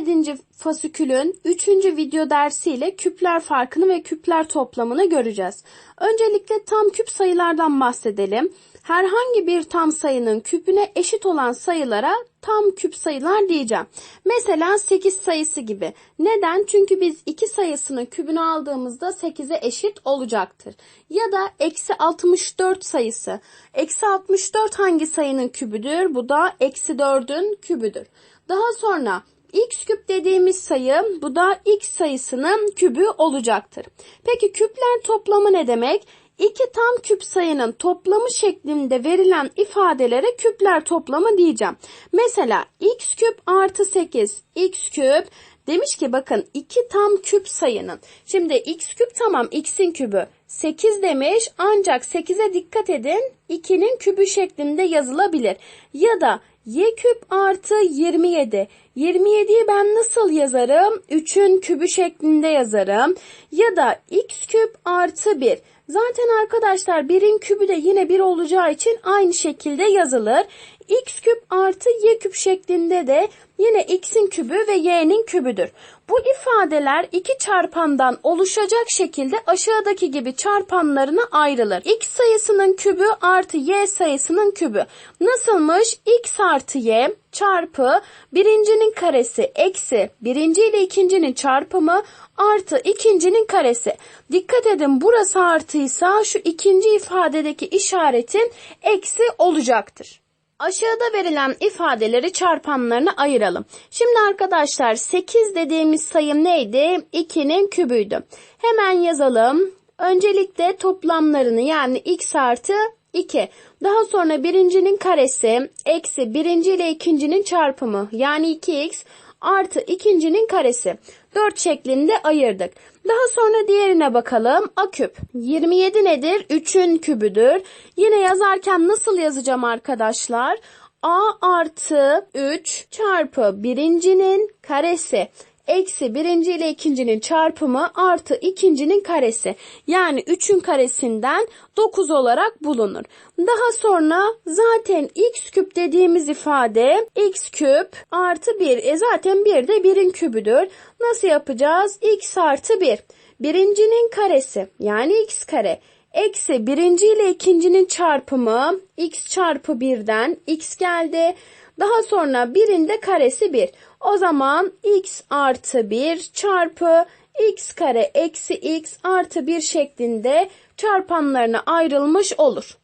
17. fasikülün 3. video dersiyle küpler farkını ve küpler toplamını göreceğiz. Öncelikle tam küp sayılardan bahsedelim. Herhangi bir tam sayının küpüne eşit olan sayılara tam küp sayılar diyeceğim. Mesela 8 sayısı gibi. Neden? Çünkü biz 2 sayısının kübünü aldığımızda 8'e eşit olacaktır. Ya da eksi 64 sayısı. Eksi 64 hangi sayının kübüdür? Bu da eksi 4'ün kübüdür. Daha sonra x küp dediğimiz sayı bu da x sayısının kübü olacaktır. Peki küpler toplamı ne demek? İki tam küp sayının toplamı şeklinde verilen ifadelere küpler toplamı diyeceğim. Mesela x küp artı 8 x küp demiş ki bakın iki tam küp sayının. Şimdi x küp tamam x'in kübü 8 demiş ancak 8'e dikkat edin 2'nin kübü şeklinde yazılabilir. Ya da y küp artı 27. 27'yi ben nasıl yazarım? 3'ün kübü şeklinde yazarım. Ya da x küp artı 1. Zaten arkadaşlar 1'in kübü de yine 1 olacağı için aynı şekilde yazılır. x küp artı y küp şeklinde de yine x'in kübü ve y'nin kübüdür. Bu ifadeler iki çarpandan oluşacak şekilde aşağıdaki gibi çarpanlarına ayrılır. x sayısının kübü artı y sayısının kübü. Nasılmış? x artı y çarpı birincinin karesi eksi birinci ile ikincinin çarpımı artı ikincinin karesi. Dikkat edin burası artıysa şu ikinci ifadedeki işaretin eksi olacaktır. Aşağıda verilen ifadeleri çarpanlarına ayıralım. Şimdi arkadaşlar 8 dediğimiz sayım neydi? 2'nin kübüydü. Hemen yazalım. Öncelikle toplamlarını yani x artı 2. Daha sonra birincinin karesi eksi birinci ile ikincinin çarpımı yani 2x artı ikincinin karesi. 4 şeklinde ayırdık. Daha sonra diğerine bakalım. A küp. 27 nedir? 3'ün kübüdür. Yine yazarken nasıl yazacağım arkadaşlar? A artı 3 çarpı birincinin karesi eksi birinci ile ikincinin çarpımı artı ikincinin karesi. Yani 3'ün karesinden 9 olarak bulunur. Daha sonra zaten x küp dediğimiz ifade x küp artı 1. E zaten 1 de 1'in kübüdür. Nasıl yapacağız? x artı 1. Birincinin karesi yani x kare eksi birinci ile ikincinin çarpımı x çarpı birden x geldi. Daha sonra birinde karesi 1. O zaman x artı 1 çarpı x kare eksi x artı 1 şeklinde çarpanlarına ayrılmış olur.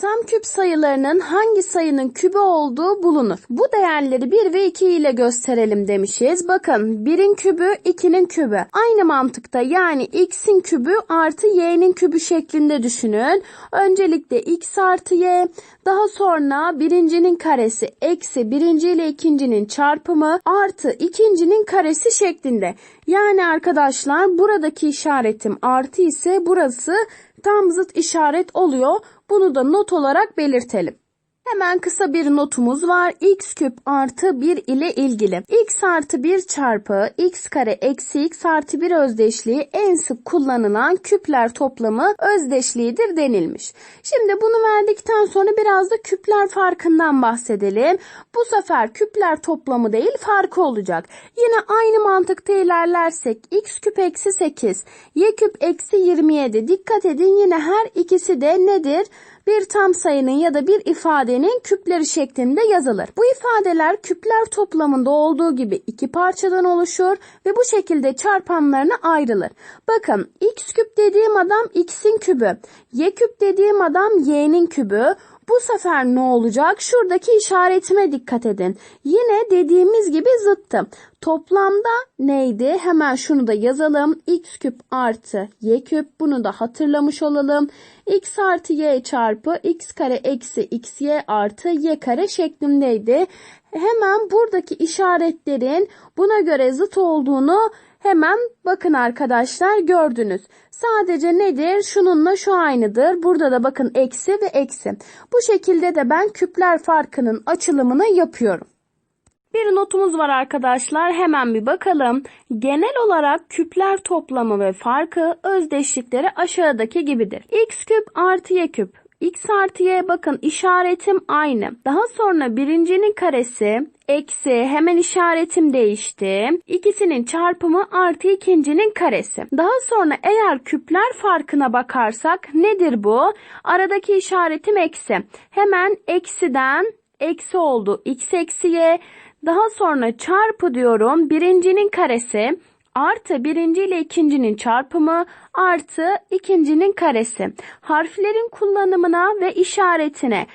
Tam küp sayılarının hangi sayının kübü olduğu bulunur. Bu değerleri 1 ve 2 ile gösterelim demişiz. Bakın 1'in kübü 2'nin kübü. Aynı mantıkta yani x'in kübü artı y'nin kübü şeklinde düşünün. Öncelikle x artı y daha sonra birincinin karesi eksi birinci ile ikincinin çarpımı artı ikincinin karesi şeklinde. Yani arkadaşlar buradaki işaretim artı ise burası tam zıt işaret oluyor. Bunu da not olarak belirtelim. Hemen kısa bir notumuz var. x küp artı 1 ile ilgili. x artı 1 çarpı x kare eksi x artı 1 özdeşliği en sık kullanılan küpler toplamı özdeşliğidir denilmiş. Şimdi bunu verdikten sonra biraz da küpler farkından bahsedelim. Bu sefer küpler toplamı değil farkı olacak. Yine aynı mantıkta ilerlersek x küp eksi 8, y küp eksi 27. Dikkat edin yine her ikisi de nedir? Bir tam sayının ya da bir ifadenin küpleri şeklinde yazılır. Bu ifadeler küpler toplamında olduğu gibi iki parçadan oluşur ve bu şekilde çarpanlarına ayrılır. Bakın x küp dediğim adam x'in kübü, y küp dediğim adam y'nin kübü, bu sefer ne olacak? Şuradaki işaretime dikkat edin. Yine dediğimiz gibi zıttı. Toplamda neydi? Hemen şunu da yazalım. x küp artı y küp. Bunu da hatırlamış olalım. x artı y çarpı x kare eksi xy artı y kare şeklindeydi. Hemen buradaki işaretlerin buna göre zıt olduğunu Hemen bakın arkadaşlar gördünüz. Sadece nedir? Şununla şu aynıdır. Burada da bakın eksi ve eksi. Bu şekilde de ben küpler farkının açılımını yapıyorum. Bir notumuz var arkadaşlar. Hemen bir bakalım. Genel olarak küpler toplamı ve farkı özdeşlikleri aşağıdaki gibidir. x küp artı y küp x artı y bakın işaretim aynı. Daha sonra birincinin karesi eksi hemen işaretim değişti. İkisinin çarpımı artı ikincinin karesi. Daha sonra eğer küpler farkına bakarsak nedir bu? Aradaki işaretim eksi. Hemen eksiden eksi oldu. x eksi y. Daha sonra çarpı diyorum. Birincinin karesi artı birinci ile ikincinin çarpımı artı ikincinin karesi. Harflerin kullanımına ve işaretine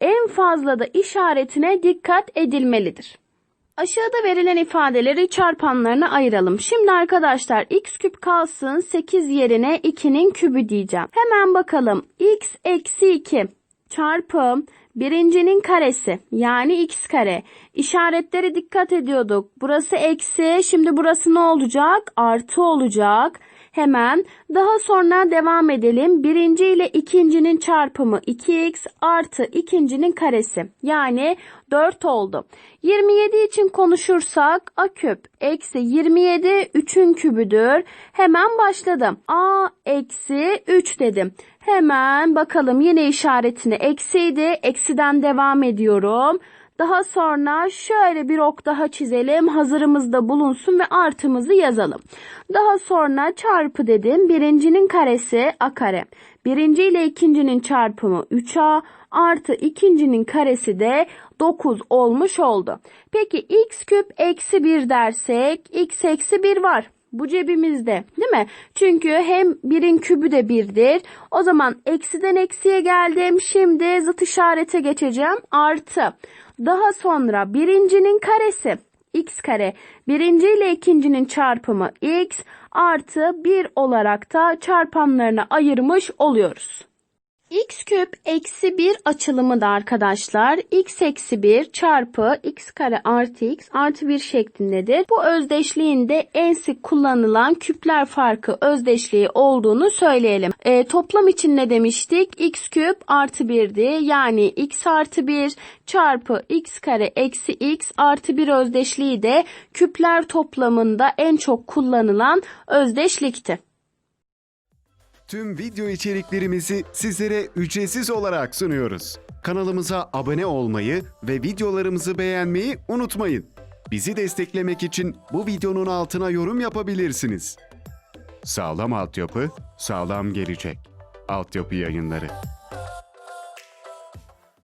en fazla da işaretine dikkat edilmelidir. Aşağıda verilen ifadeleri çarpanlarına ayıralım. Şimdi arkadaşlar x küp kalsın 8 yerine 2'nin kübü diyeceğim. Hemen bakalım x eksi 2 çarpı birincinin karesi yani x kare. İşaretleri dikkat ediyorduk. Burası eksi şimdi burası ne olacak? Artı olacak. Hemen daha sonra devam edelim. Birinci ile ikincinin çarpımı 2x artı ikincinin karesi. Yani 4 oldu. 27 için konuşursak a küp eksi 27 3'ün kübüdür. Hemen başladım. a eksi 3 dedim. Hemen bakalım yine işaretini eksiydi. Eksiden devam ediyorum. Daha sonra şöyle bir ok daha çizelim. Hazırımızda bulunsun ve artımızı yazalım. Daha sonra çarpı dedim. Birincinin karesi a kare. Birinci ile ikincinin çarpımı 3a artı ikincinin karesi de 9 olmuş oldu. Peki x küp eksi 1 dersek x eksi 1 var. Bu cebimizde değil mi? Çünkü hem birin kübü de birdir. O zaman eksiden eksiye geldim. Şimdi zıt işarete geçeceğim. Artı. Daha sonra birincinin karesi x kare. Birinci ile ikincinin çarpımı x artı 1 olarak da çarpanlarına ayırmış oluyoruz. X küp eksi 1 açılımı da arkadaşlar x eksi 1 çarpı x kare artı x artı 1 şeklindedir. Bu özdeşliğinde en sık kullanılan küpler farkı özdeşliği olduğunu söyleyelim. E, toplam için ne demiştik? x küp artı 1'di. Yani x artı 1 çarpı x kare eksi x artı 1 özdeşliği de küpler toplamında en çok kullanılan özdeşlikti. Tüm video içeriklerimizi sizlere ücretsiz olarak sunuyoruz. Kanalımıza abone olmayı ve videolarımızı beğenmeyi unutmayın. Bizi desteklemek için bu videonun altına yorum yapabilirsiniz. Sağlam altyapı, sağlam gelecek. Altyapı yayınları.